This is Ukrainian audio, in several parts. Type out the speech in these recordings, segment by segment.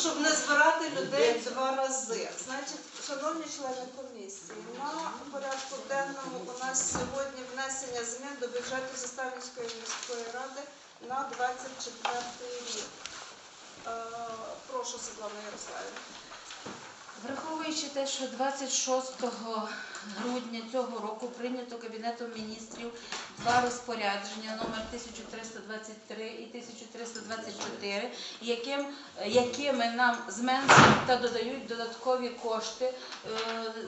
щоб не збирати людей два рази. Значить, шановні члени комісії, на порядку денному у нас сьогодні внесення змін до бюджету Заставницької міської ради на 24 рік. Е, прошу, Світлана Ярославівна. Враховуючи те, що 26 грудня цього року прийнято Кабінетом міністрів два розпорядження номер 1323 і 1324, яким, якими нам зменшують та додають додаткові кошти, е,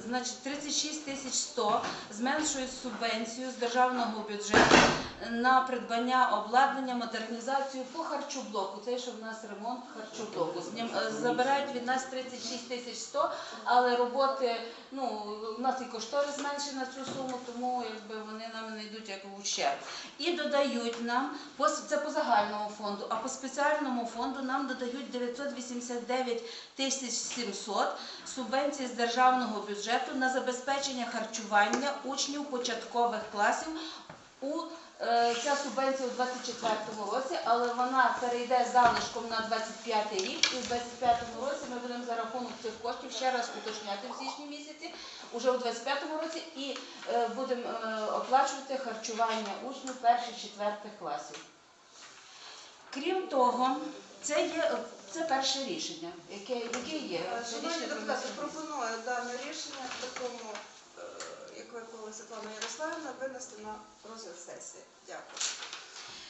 значить 36 тисяч 100 зменшують субвенцію з державного бюджету на придбання обладнання, модернізацію по харчоблоку. Це що в нас ремонт харчоблоку. Е, Забирають від нас 36 тисяч 100, але роботи, ну, у нас і кошторис менший на цю суму, тому якби вони нам не йдуть як в ущерб. І додають нам, це по загальному фонду, а по спеціальному фонду нам додають 989 тисяч 700 субвенцій з державного бюджету на забезпечення харчування учнів початкових класів у ця субвенція у 24-му році, але вона перейде залишком на 25 рік, і у 25-му році ми будемо за рахунок цих коштів ще раз уточняти в січні місяці, уже у 25-му році, і е, будемо е, оплачувати харчування учнів перших четвертих класів. Крім того, це є перше рішення, яке, є. Е, Шановні депутати, пропоную дане рішення в такому, е, як виклала Світлана Ярославівна, винести на розгляд сесії. Дякую.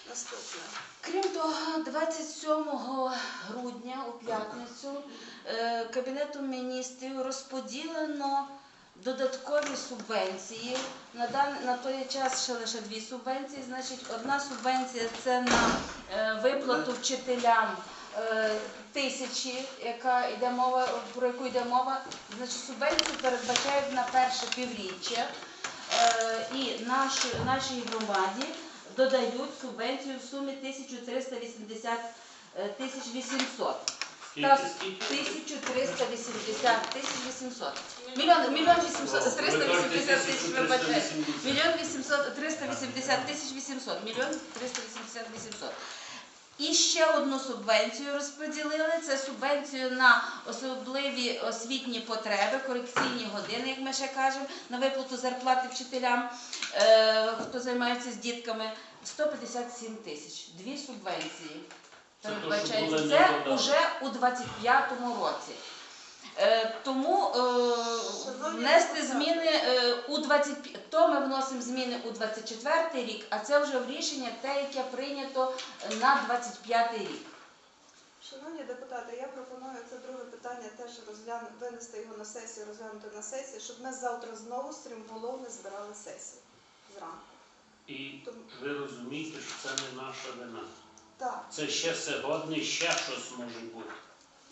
Наступне. Крім того, 27 грудня у п'ятницю е, Кабінетом міністрів розподілено додаткові субвенції. На той час ще лише дві субвенції. Значить, одна субвенція це на е, виплату вчителям е, тисячі, яка йде мова, про яку йде мова. Значить, субвенцію передбачають на перше півріччя. Е, і наші, нашій громаді додають субвенцію в сумі 1380 е, тисяч 800. Так, Скільки, скільки? 1380 тисяч 800. Мільйон, мільйон 800, 380 тисяч, вибачайте. Мільйон 800, 380 тисяч 800. Мільйон 380 800. І ще одну субвенцію розподілили. Це субвенцію на особливі освітні потреби, корекційні години, як ми ще кажемо, на виплату зарплати вчителям, е, хто займається з дітками. 157 тисяч. Дві субвенції. Це вже у 25-му році. Е, тому е, внести зміни е, у 25, то ми вносимо зміни у 24 рік, а це вже в рішення те, яке прийнято на 25 рік. Шановні депутати, я пропоную це друге питання теж розглянути, винести його на сесію, розглянути на сесії, щоб ми завтра знову стрімголов не збирали сесію зранку. І ви розумієте, що це не наша вина. Так, Це ще сьогодні ще щось може бути.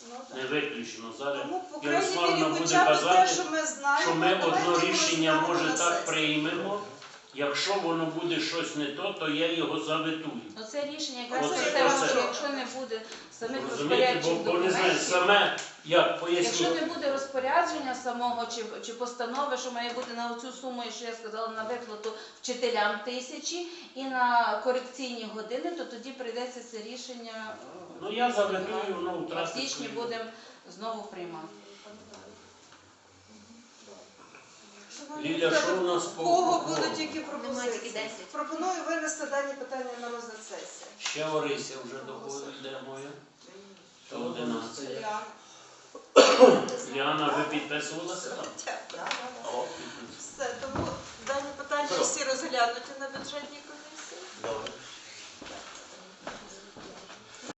Ну Не виключено. Зараз Тому, по крайній Ярославна буде хоча б те, казати, що ми знаємо, що ми давайте одно рішення розглянемо може на так приймемо. Якщо воно буде щось не то, то я його заветую. Ну це рішення Оце про те, якраз. що якщо не буде самих Розумієте, бо, розпорядчих бо не знаю, документів, саме як Якщо поясню. не буде розпорядження самого чи, чи постанови, що має бути на цю суму, і що я сказала, на виплату вчителям тисячі і на корекційні години, то тоді прийдеться це рішення. е, Ну я заветую, воно а в втратить. січні свою- будемо знову приймати. Ліля, що у нас по кого будуть які Немає тільки пропозиції? 10. Пропоную винести дані питання на розгляд сесії. Ще Орися вже доповідає моя. Це 11. Уляна. Діана, ви підписувалися там? Так, так, так. О, підписувалася. Все, тому дані питання всі розглянуті на бюджетній комісії.